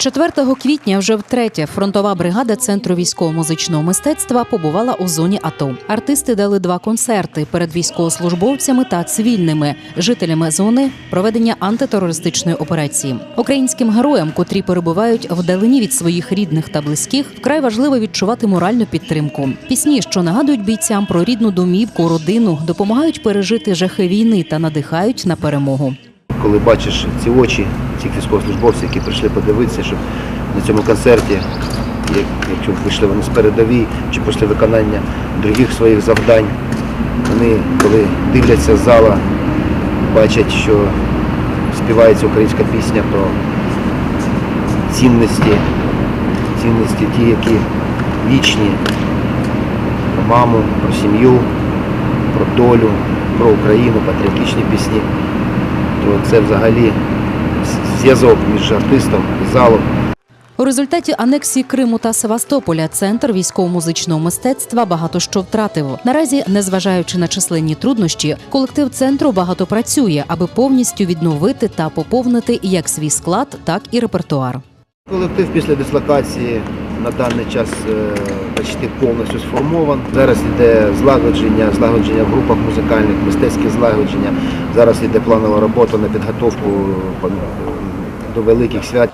4 квітня вже втретє фронтова бригада центру військово-музичного мистецтва побувала у зоні АТО. Артисти дали два концерти перед військовослужбовцями та цивільними жителями зони проведення антитерористичної операції. Українським героям, котрі перебувають вдалині від своїх рідних та близьких, вкрай важливо відчувати моральну підтримку. Пісні, що нагадують бійцям про рідну домівку, родину, допомагають пережити жахи війни та надихають на перемогу. Коли бачиш ці очі цих військовослужбовців, які прийшли подивитися, щоб на цьому концерті, якщо прийшли вони з передовій, чи після виконання других своїх завдань, вони, коли дивляться з зала, бачать, що співається українська пісня про цінності, цінності ті, які вічні, про маму, про сім'ю, про долю, про Україну, патріотичні пісні то це взагалі зв'язок між артистом і залом. У результаті анексії Криму та Севастополя центр військово-музичного мистецтва багато що втратив. Наразі, незважаючи на численні труднощі, колектив центру багато працює, аби повністю відновити та поповнити як свій склад, так і репертуар. Колектив після дислокації на даний час е, почти повністю сформован. Зараз йде злагодження, злагодження в групах музикальних, мистецьке злагодження. Зараз йде планова робота на підготовку е, до великих свят.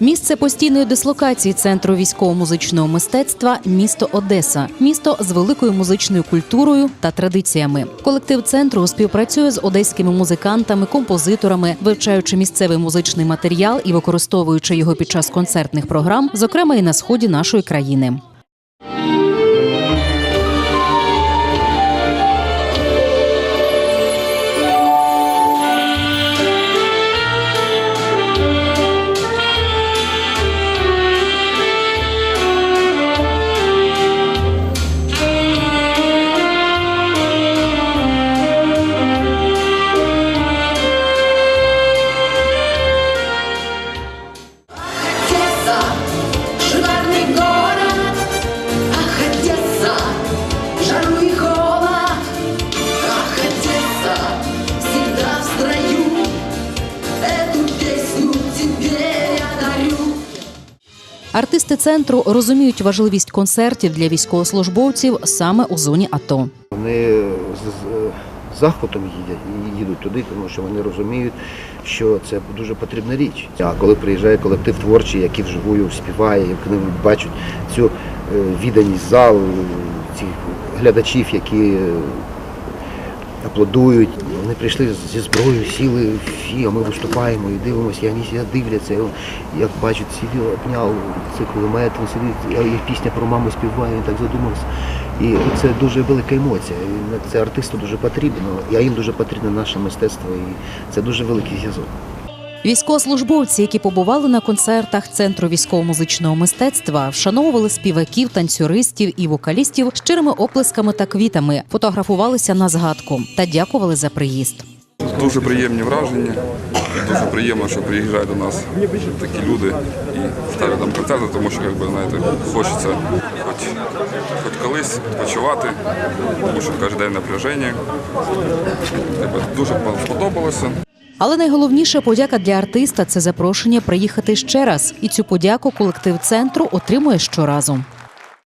Місце постійної дислокації центру військово-музичного мистецтва місто Одеса, місто з великою музичною культурою та традиціями. Колектив центру співпрацює з одеськими музикантами, композиторами, вивчаючи місцевий музичний матеріал і використовуючи його під час концертних програм, зокрема і на сході нашої країни. Одесса, шикарный город, ах, Одесса, жару и холод, ах, Одесса, всегда в строю, эту песню тебе я дарю. Артисти центру розуміють важливість концертів для військовослужбовців саме у зоні АТО. Вони з з захватом їдять, їдуть туди, тому що вони розуміють, що це дуже потрібна річ. А коли приїжджає колектив творчий, який вживую співає, як вони бачать цю е, відданість залу, цих глядачів, які е, аплодують. Вони прийшли зі зброєю, сіли фі, а ми виступаємо і дивимося, і вони дивляться. Як бачать, сидів, обняв цей кулемет, сидить, пісня про маму співає, він так задумався. І це дуже велика емоція. І це артисту дуже потрібно, а їм дуже потрібно наше мистецтво, і це дуже великий зв'язок. Військовослужбовці, які побували на концертах центру військово-музичного мистецтва, вшановували співаків, танцюристів і вокалістів щирими оплесками та квітами, фотографувалися на згадку та дякували за приїзд. Дуже приємні враження. Дуже приємно, що приїжджають до нас такі люди і ставлять нам концерти, тому що, як би, знаєте, хочеться хоч, хоч колись відпочивати, тому що кожен день напряження. Тебе Дуже сподобалося. Але найголовніша подяка для артиста це запрошення приїхати ще раз. І цю подяку колектив центру отримує щоразу.